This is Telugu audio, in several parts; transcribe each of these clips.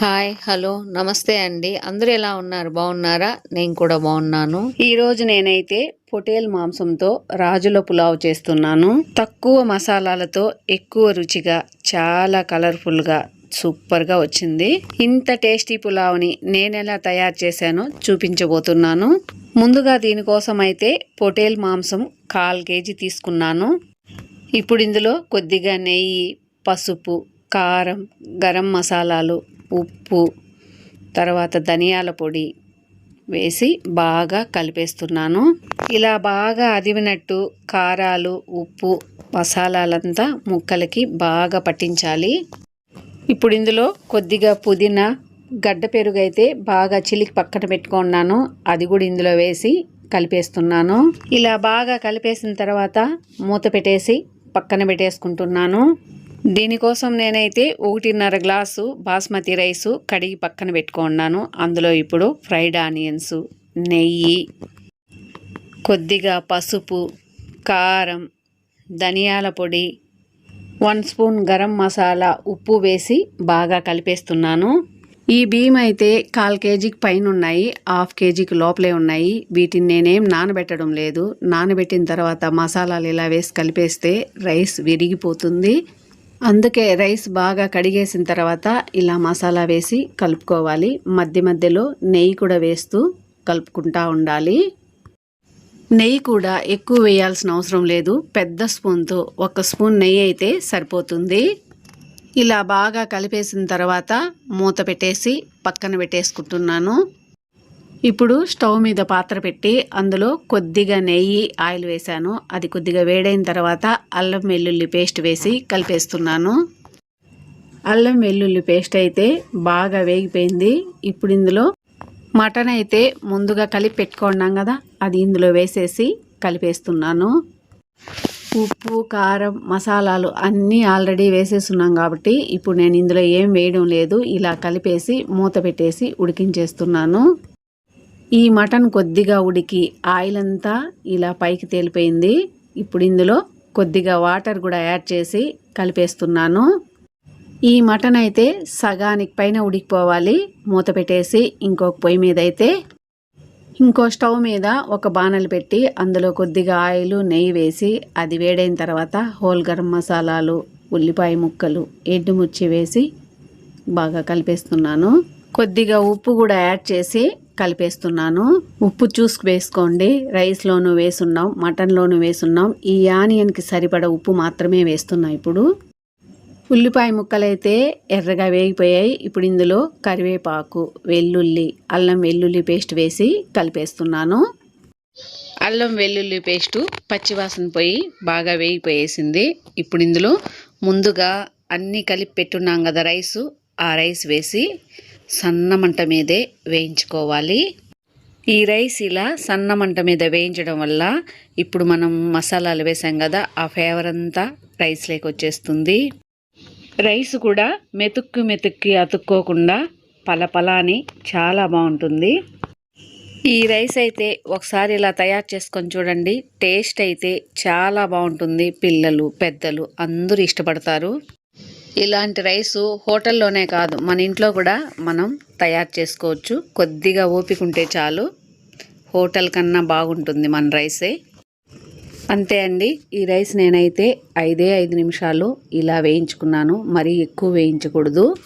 హాయ్ హలో నమస్తే అండి. అందరూ ఎలా ఉన్నారు? బాగున్నారా? నేను కూడా బాగున్నాను. ఈరోజు నేనైతే పొటేల్ మాంసంతో రాజుల పులావ్ చేస్తున్నాను. తక్కువ మసాలాలతో ఎక్కువ రుచిగా చాలా కలర్ఫుల్గా సూపర్గా వచ్చింది. ఇంత టేస్టీ పులావ్ని నేనెలా తయారు చేశానో చూపించబోతున్నాను. ముందుగా దీనికోసం అయితే పొటేల్ మాంసం కాల్ కేజీ తీసుకున్నాను. ఇప్పుడు ఇందులో కొద్దిగా నెయ్యి పసుపు కారం గరం మసాలాలు ఉప్పు తర్వాత ధనియాల పొడి వేసి బాగా కలిపేస్తున్నాను. ఇలా బాగా అదివినట్టు కారాలు ఉప్పు మసాలాలంతా ముక్కలకి బాగా పట్టించాలి. ఇప్పుడు ఇందులో కొద్దిగా పుదీనా గడ్డ పెరుగు అయితే బాగా చిలికి పక్కన పెట్టుకున్నాను. అది కూడా ఇందులో వేసి కలిపేస్తున్నాను. ఇలా బాగా కలిపేసిన తర్వాత మూత పెట్టేసి పక్కన పెట్టేసుకుంటున్నాను. దీనికోసం నేనైతే ఒకటిన్నర గ్లాసు బాస్మతి రైసు కడిగి పక్కన పెట్టుకున్నాను. అందులో ఇప్పుడు ఫ్రైడ్ ఆనియన్స్ నెయ్యి కొద్దిగా పసుపు కారం ధనియాల పొడి వన్ స్పూన్ గరం మసాలా ఉప్పు వేసి బాగా కలిపేస్తున్నాను. ఈ బియ్యం అయితే కాల్ కేజీకి పైన ఉన్నాయి హాఫ్ కేజీకి లోపలే ఉన్నాయి. వీటిని నేనేం నానబెట్టడం లేదు. నానబెట్టిన తర్వాత మసాలాలు ఇలా వేసి కలిపేస్తే రైస్ విరిగిపోతుంది. అందుకే రైస్ బాగా కడిగేసిన తర్వాత ఇలా మసాలా వేసి కలుపుకోవాలి. మధ్య మధ్యలో నెయ్యి కూడా వేస్తూ కలుపుకుంటా ఉండాలి. నెయ్యి కూడా ఎక్కువ వేయాల్సిన అవసరం లేదు. పెద్ద స్పూన్తో ఒక స్పూన్ నెయ్యి అయితే సరిపోతుంది. ఇలా బాగా కలిపేసిన తర్వాత మూత పెట్టేసి పక్కన పెట్టేసుకుంటున్నాను. ఇప్పుడు స్టవ్ మీద పాత్ర పెట్టి అందులో కొద్దిగా నెయ్యి ఆయిల్ వేశాను. అది కొద్దిగా వేడైన తర్వాత అల్లం వెల్లుల్లి పేస్ట్ వేసి కలిపేస్తున్నాను. అల్లం వెల్లుల్లి పేస్ట్ అయితే బాగా వేగిపోయింది. ఇప్పుడు ఇందులో మటన్ అయితే ముందుగా కలిపి పెట్టుకున్నాం కదా అది ఇందులో వేసేసి కలిపేస్తున్నాను. ఉప్పు కారం మసాలాలు అన్నీ ఆల్రెడీ వేసేస్తున్నాం కాబట్టి ఇప్పుడు నేను ఇందులో ఏం వేయడం లేదు. ఇలా కలిపేసి మూత పెట్టేసి ఉడికించేస్తున్నాను. ఈ మటన్ కొద్దిగా ఉడికి ఆయిల్ అంతా ఇలా పైకి తేలిపోయింది. ఇప్పుడు ఇందులో కొద్దిగా వాటర్ కూడా యాడ్ చేసి కలిపేస్తున్నాను. ఈ మటన్ అయితే సగానికి పైన ఉడికిపోవాలి. మూత పెట్టేసి ఇంకొక పొయ్యి మీద అయితే ఇంకో స్టవ్ మీద ఒక బాణలు పెట్టి అందులో కొద్దిగా ఆయిల్ నెయ్యి వేసి అది వేడైన తర్వాత హోల్ గరం మసాలాలు ఉల్లిపాయ ముక్కలు ఎండుమిర్చి వేసి బాగా కలిపేస్తున్నాను. కొద్దిగా ఉప్పు కూడా యాడ్ చేసి కలిపేస్తున్నాను. ఉప్పు చూసుకు వేసుకోండి. రైస్లోనూ వేసున్నాం మటన్లోనూ వేసున్నాం. ఈ ఆనియన్కి సరిపడ ఉప్పు మాత్రమే వేస్తున్నాం ఇప్పుడు. ఉల్లిపాయ ముక్కలైతే ఎర్రగా వేగిపోయాయి. ఇప్పుడు ఇందులో కరివేపాకు వెల్లుల్లి అల్లం వెల్లుల్లి పేస్ట్ వేసి కలిపేస్తున్నాను. అల్లం వెల్లుల్లి పేస్టు పచ్చివాసన పోయి బాగా వేగిపోయేసింది. ఇప్పుడు ఇందులో ముందుగా అన్నీ కలిపి పెట్టున్నాం కదా రైసు. ఆ రైస్ వేసి సన్నమంట మీదే వేయించుకోవాలి. ఈ రైస్ ఇలా సన్నమంట మీద వేయించడం వల్ల ఇప్పుడు మనం మసాలాలు వేసాం కదా ఆ ఫ్లేవర్ అంతా రైస్లోకి వచ్చేస్తుంది. రైస్ కూడా మెతుక్కి మెతుక్కి అతుక్కోకుండా పలపల అని చాలా బాగుంటుంది. ఈ రైస్ అయితే ఒకసారి ఇలా తయారు చేసుకొని చూడండి టేస్ట్ అయితే చాలా బాగుంటుంది. పిల్లలు పెద్దలు అందరూ ఇష్టపడతారు. ఇలాంటి రైసు హోటల్లోనే కాదు మన ఇంట్లో కూడా మనం తయారు చేసుకోవచ్చు. కొద్దిగా ఓపిక ఉంటే చాలు. హోటల్ కన్నా బాగుంటుంది మన రైసే. అంతే అండి ఈ రైస్ నేనైతే ఐదే ఐదు నిమిషాలు ఇలా వేయించుకున్నాను. మరీ ఎక్కువ వేయించకూడదు.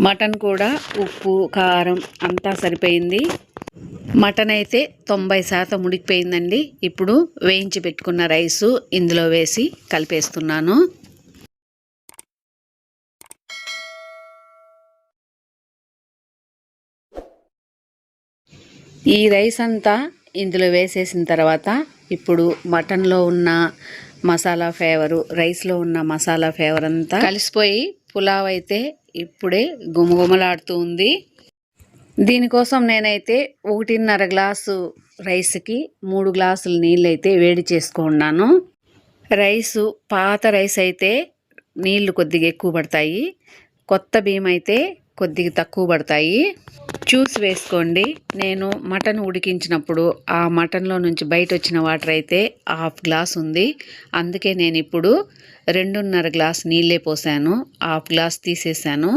మటన్ కూడా ఉప్పు కారం అంతా సరిపోయింది. మటన్ అయితే తొంభై శాతం ఉడికిపోయిందండి. ఇప్పుడు వేయించి పెట్టుకున్న రైసు ఇందులో వేసి కలిపేస్తున్నాను. ఈ రైస్ అంతా ఇందులో వేసేసిన తర్వాత ఇప్పుడు మటన్లో ఉన్న మసాలా ఫ్లేవరు రైస్లో ఉన్న మసాలా ఫ్లేవర్ అంతా కలిసిపోయి పులావ్ అయితే ఇప్పుడే గుమగుమలాడుతూ ఉంది. దీనికోసం నేనైతే ఒకటిన్నర గ్లాసు రైస్కి మూడు గ్లాసులు నీళ్ళు అయితే వేడి చేసుకున్నాను రైసు పాత రైస్ అయితే నీళ్ళు కొద్దిగా ఎక్కువ పడతాయి. కొత్త బియ్యం అయితే కొద్దిగా తక్కువ పడతాయి. చూసి వేసుకోండి. నేను మటన్ ఉడికించినప్పుడు ఆ మటన్లో నుంచి బయట వచ్చిన వాటర్ అయితే హాఫ్ గ్లాస్ ఉంది. అందుకే నేను ఇప్పుడు రెండున్నర గ్లాస్ నీళ్ళే పోసాను. హాఫ్ గ్లాస్ తీసేసాను.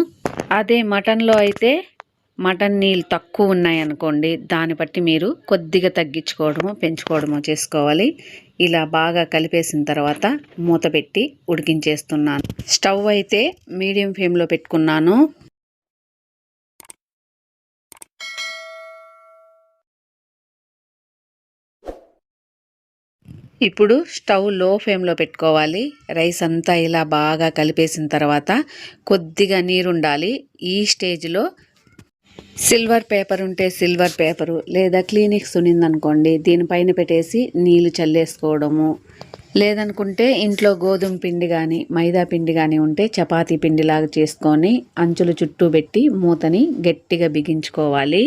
అదే మటన్లో అయితే మటన్ నీళ్ళు తక్కువ ఉన్నాయనుకోండి దాన్ని బట్టి మీరు కొద్దిగా తగ్గించుకోవడమో పెంచుకోవడమో చేసుకోవాలి. ఇలా బాగా కలిపేసిన తర్వాత మూత పెట్టి ఉడికించేస్తున్నాను. స్టవ్ అయితే మీడియం ఫ్లేమ్లో పెట్టుకున్నాను. ఇప్పుడు స్టవ్లో ఫ్లేమ్లో పెట్టుకోవాలి. రైస్ అంతా ఇలా బాగా కలిపేసిన తర్వాత కొద్దిగా నీరు ఉండాలి ఈ స్టేజ్లో సిల్వర్ పేపర్ ఉంటే సిల్వర్ పేపరు లేదా క్లినిక్స్ ఉన్నిందనుకోండి దీనిపైన పెట్టేసి నీళ్ళు చల్లేసుకోవడము. లేదనుకుంటే ఇంట్లో గోధుమ పిండి కానీ మైదా పిండి కానీ ఉంటే చపాతీ పిండిలాగా చేసుకొని అంచులు చుట్టూ పెట్టి మూతని గట్టిగా బిగించుకోవాలి.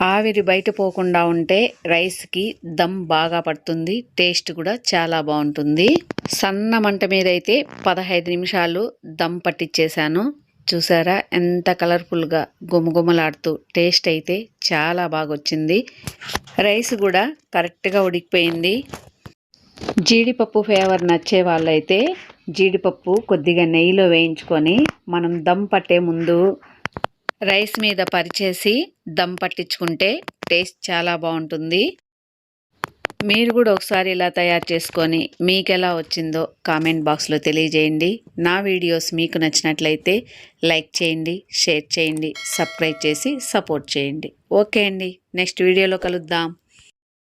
ఆవిరి బయట పోకుండా ఉంటే రైస్కి దమ్ బాగా పడుతుంది టేస్ట్ కూడా చాలా బాగుంటుంది. సన్న మంట మీద అయితే పదహైదు నిమిషాలు దమ్ పట్టించేశాను చూసారా ఎంత కలర్ఫుల్గా గుమగుమలాడుతూ టేస్ట్ అయితే చాలా బాగా వచ్చింది రైస్ కూడా కరెక్ట్గా ఉడికిపోయింది. జీడిపప్పు ఫ్లేవర్ నచ్చే వాళ్ళైతే జీడిపప్పు కొద్దిగా నెయ్యిలో వేయించుకొని మనం దమ్ పట్టే ముందు రైస్ మీద పరిచేసి దమ్ పట్టించుకుంటే టేస్ట్ చాలా బాగుంటుంది. మీరు కూడా ఒకసారి ఇలా తయారు చేసుకొని మీకు ఎలా వచ్చిందో కామెంట్ బాక్స్లో తెలియజేయండి. నా వీడియోస్ మీకు నచ్చినట్లయితే లైక్ చేయండి షేర్ చేయండి సబ్స్క్రైబ్ చేసి సపోర్ట్ చేయండి. ఓకే అండి. నెక్స్ట్ వీడియోలో కలుద్దాం.